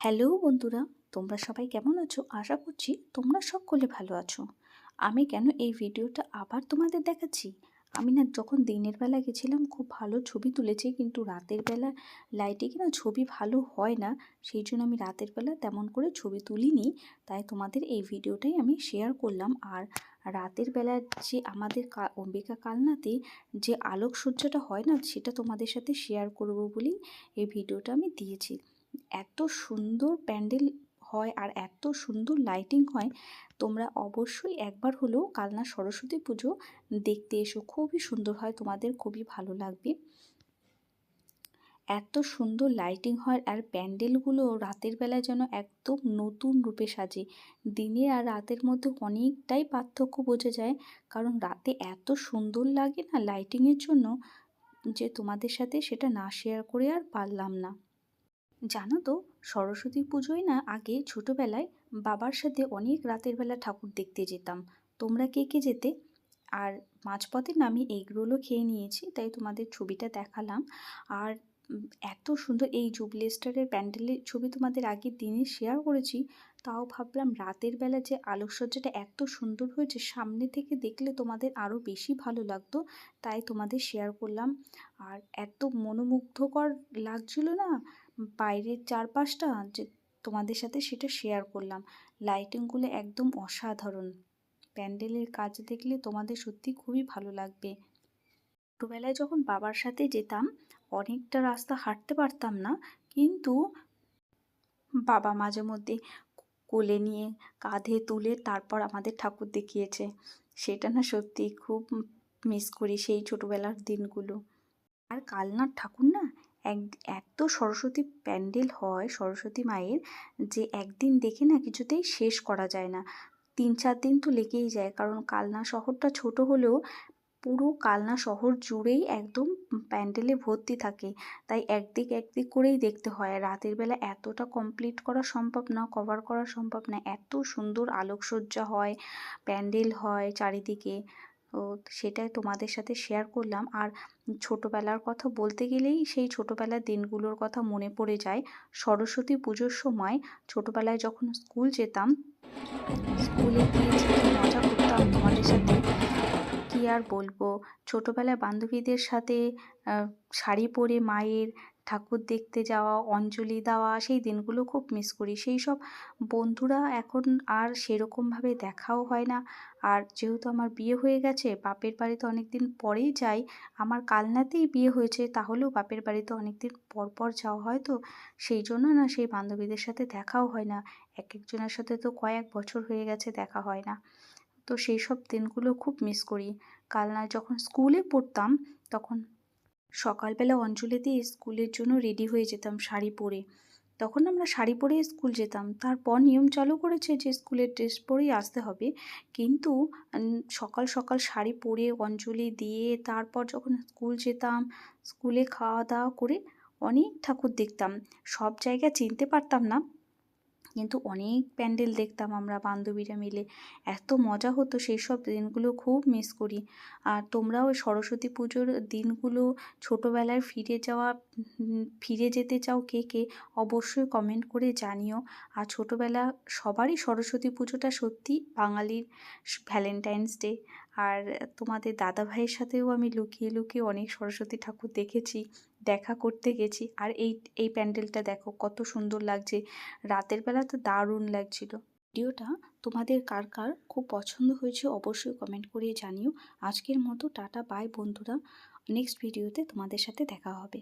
Hello বন্ধুরা, তোমরা সবাই কেমন আছো? আশা করছি তোমরা সকলে ভালো আছো। আমি কেন এই ভিডিওটা আবার তোমাদের দেখাচ্ছি? আমি না যখন দিনের বেলা গেছিলাম, খুব ভালো ছবি তুলেছি, কিন্তু রাতের বেলা লাইটে কিনা ছবি ভালো হয় না, সেই জন্য আমি রাতের বেলা তেমন করে ছবি তুলিনি। তাই তোমাদের এই ভিডিওটাই আমি শেয়ার করলাম। আর রাতের বেলা যে আমাদের অম্বিকা কালনাতে যে আলোকসজ্জাটা হয় না, সেটা তোমাদের সাথে শেয়ার করব বলেই এই ভিডিওটা আমি দিয়েছি। এত সুন্দর প্যান্ডেল হয় আর এত সুন্দর লাইটিং হয়, তোমরা অবশ্যই একবার হলেও কালনা সরস্বতী পুজো দেখতে এসো। খুবই সুন্দর হয়, তোমাদের খুবই ভালো লাগবে। এত সুন্দর লাইটিং হয় আর প্যান্ডেলগুলো রাতের বেলায় যেন একদম নতুন রূপে সাজে। দিনে আর রাতের মধ্যে অনেকটাই পার্থক্য বোঝা যায়, কারণ রাতে এত সুন্দর লাগে না লাইটিংয়ের জন্য যে তোমাদের সাথে সেটা না শেয়ার করে আর পারলাম না। জানো তো, সরস্বতী পুজোয় না আগে ছোটোবেলায় বাবার সাথে অনেক রাতের বেলা ঠাকুর দেখতে যেতাম। তোমরা কে কে যেতে? আর মাঝপথে না আমি এগরোলও খেয়ে নিয়েছি, তাই তোমাদের ছবিটা দেখালাম। আর এত সুন্দর এই জুবলি স্টারের প্যান্ডেলের ছবি তোমাদের আগের দিনে শেয়ার করেছি, তাও ভাবলাম রাতের বেলা যে আলোকসজ্জাটা এত সুন্দর হয়েছে, সামনে থেকে দেখলে তোমাদের আরও বেশি ভালো লাগতো, তাই তোমাদের শেয়ার করলাম। আর এত মনোমুগ্ধকর লাগছিল না বাইরের চারপাশটা যে তোমাদের সাথে সেটা শেয়ার করলাম। লাইটিংগুলো একদম অসাধারণ। প্যান্ডেলের কাজ দেখলে তোমাদের সত্যি খুবই ভালো লাগবে। ছোটোবেলায় যখন বাবার সাথে যেতাম, অনেকটা রাস্তা হাঁটতে পারতাম না, কিন্তু বাবা মাঝে মধ্যে কোলে নিয়ে, কাঁধে তুলে তারপর আমাদের ঠাকুর দেখিয়েছে। সেটা না সত্যি খুব মিস করি সেই ছোটোবেলার দিনগুলো। আর কালনার ঠাকুর না এক, এত সরস্বতী প্যান্ডেল হয় সরস্বতী মায়ের যে একদিন দেখে না কিছুতেই শেষ করা যায় না। তিন, চার দিন তো লেগেই যায় কারণ কালনা শহরটা ছোট হলেও পুরো কালনা শহর জুড়েই একদম প্যান্ডেলে ভর্তি থাকে। তাই একদিক একদিক করেই দেখতে হয়। রাতের বেলা এতটা কমপ্লিট করা সম্ভব না কভার করা সম্ভব না। এত সুন্দর আলোকসজ্জা হয়, প্যান্ডেল হয় চারিদিকে। তো সেটাই তোমাদের সাথে শেয়ার করলাম। আর ছোটোবেলার কথা বলতে গেলেই সেই ছোটোবেলার দিনগুলোর কথা মনে পড়ে যায়। সরস্বতী পুজোর সময় ছোটোবেলায় যখন স্কুল যেতাম স্কুলে গিয়ে মজা করতাম তোমাদের সাথে, কি আর বলব? ছোটোবেলায় বান্ধবীদের সাথে শাড়ি পরে মায়ের ঠাকুর দেখতে যাওয়া, অঞ্জলি দেওয়া, সেই দিনগুলো খুব মিস করি। সেই সব বন্ধুরা এখন আর সেরকমভাবে দেখাও হয় না। আর যেহেতু আমার বিয়ে হয়ে গেছে, বাপের বাড়িতে অনেক দিন পরেই যাই, আমার কালনাতেই বিয়ে হয়েছে, তাহলেও বাপের বাড়িতে অনেক দিন পর পর যাওয়া হয় তো, সেই জন্য না সেই বান্ধবীদের সাথে দেখাও হয় না। এক একজনের সাথে তো কয়েক বছর হয়ে গেছে দেখা হয় না। তো সেই সব দিনগুলো খুব মিস করি। কালনা যখন স্কুলে পড়তাম, তখন সকালবেলা অঞ্জলি দিয়ে স্কুলের জন্য রেডি হয়ে যেতাম শাড়ি পরে। তখন আমরা শাড়ি পরে স্কুল যেতাম। তারপর নিয়ম চালু করেছে যে স্কুলের ড্রেস পরেই আসতে হবে। কিন্তু সকাল সকাল শাড়ি পরে অঞ্জলি দিয়ে তারপর যখন স্কুল যেতাম, স্কুলে খাওয়া দাওয়া করে অনেক ঠাকুর দেখতাম। সব জায়গা চিনতে পারতাম না। কিন্তু অনেক প্যান্ডেল দেখতাম আমরা বান্ধবীরা মিলে। এত মজা হতো সেই সব দিনগুলো খুব মিস করি। আর তোমরাও সরস্বতী পুজোর দিনগুলো ছোটোবেলায় ফিরে যাওয়া ফিরে যেতে চাও কে কে অবশ্যই কমেন্ট করে জানিও। আর ছোটোবেলা সবারই সরস্বতী পুজোটা সত্যি বাঙালির ভ্যালেন্টাইন্স ডে আর তোমাদের দাদা ভাইয়ের সাথেও আমি লুকিয়ে লুকিয়ে অনেক সরস্বতী ঠাকুর দেখেছি। দেখা করতে গেছি। আর এই এই প্যান্ডেলটা দেখো কত সুন্দর লাগছে। রাতের বেলা তো দারুণ লাগছিল। ভিডিওটা তোমাদের কার কার খুব পছন্দ হয়েছে অবশ্যই কমেন্ট করে জানিও। আজকের মতো টাটা বাই বন্ধুরা। নেক্সট ভিডিওতে তোমাদের সাথে দেখা হবে।